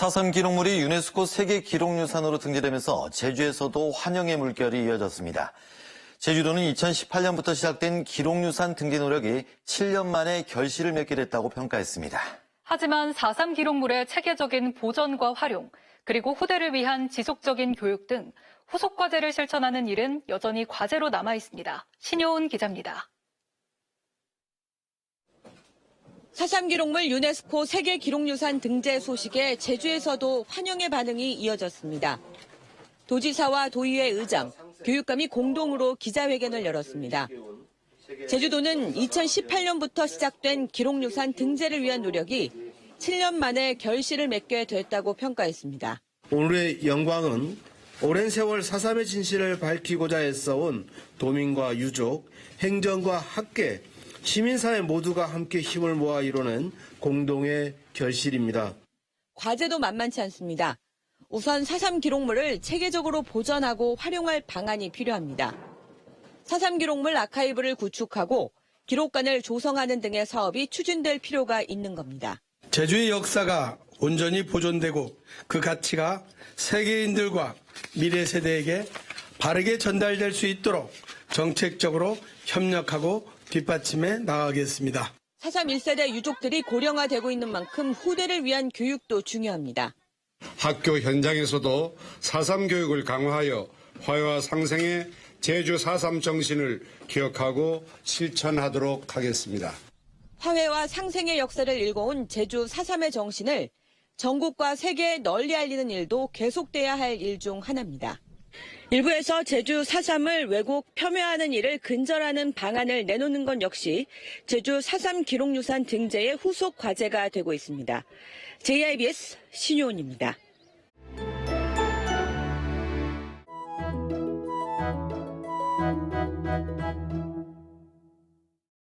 4.3 기록물이 유네스코 세계 기록유산으로 등재되면서 제주에서도 환영의 물결이 이어졌습니다. 제주도는 2018년부터 시작된 기록유산 등재 노력이 7년 만에 결실을 맺게 됐다고 평가했습니다. 하지만 4.3 기록물의 체계적인 보존과 활용, 그리고 후대를 위한 지속적인 교육 등 후속 과제를 실천하는 일은 여전히 과제로 남아 있습니다. 신효은 기자입니다. 4.3 기록물 유네스코 세계 기록유산 등재 소식에 제주에서도 환영의 반응이 이어졌습니다. 도지사와 도의회 의장, 교육감이 공동으로 기자회견을 열었습니다. 제주도는 2018년부터 시작된 기록유산 등재를 위한 노력이 7년 만에 결실을 맺게 됐다고 평가했습니다. 오늘의 영광은 오랜 세월 4.3의 진실을 밝히고자 애써온 도민과 유족, 행정과 학계, 시민사회 모두가 함께 힘을 모아 이뤄낸 공동의 결실입니다. 과제도 만만치 않습니다. 우선 4.3 기록물을 체계적으로 보존하고 활용할 방안이 필요합니다. 4.3 기록물 아카이브를 구축하고 기록관을 조성하는 등의 사업이 추진될 필요가 있는 겁니다. 제주의 역사가 온전히 보존되고 그 가치가 세계인들과 미래 세대에게 바르게 전달될 수 있도록 정책적으로 협력하고 뒷받침해 나가겠습니다. 4.3 1세대 유족들이 고령화되고 있는 만큼 후대를 위한 교육도 중요합니다. 학교 현장에서도 4.3 교육을 강화하여 화해와 상생의 제주 4.3 정신을 기억하고 실천하도록 하겠습니다. 화해와 상생의 역사를 읽어온 제주 4.3의 정신을 전국과 세계에 널리 알리는 일도 계속돼야 할 일 중 하나입니다. 일부에서 제주 4.3을 왜곡 폄훼하는 일을 근절하는 방안을 내놓는 건 역시 제주 4.3 기록유산 등재의 후속 과제가 되고 있습니다. JIBS 신효은입니다.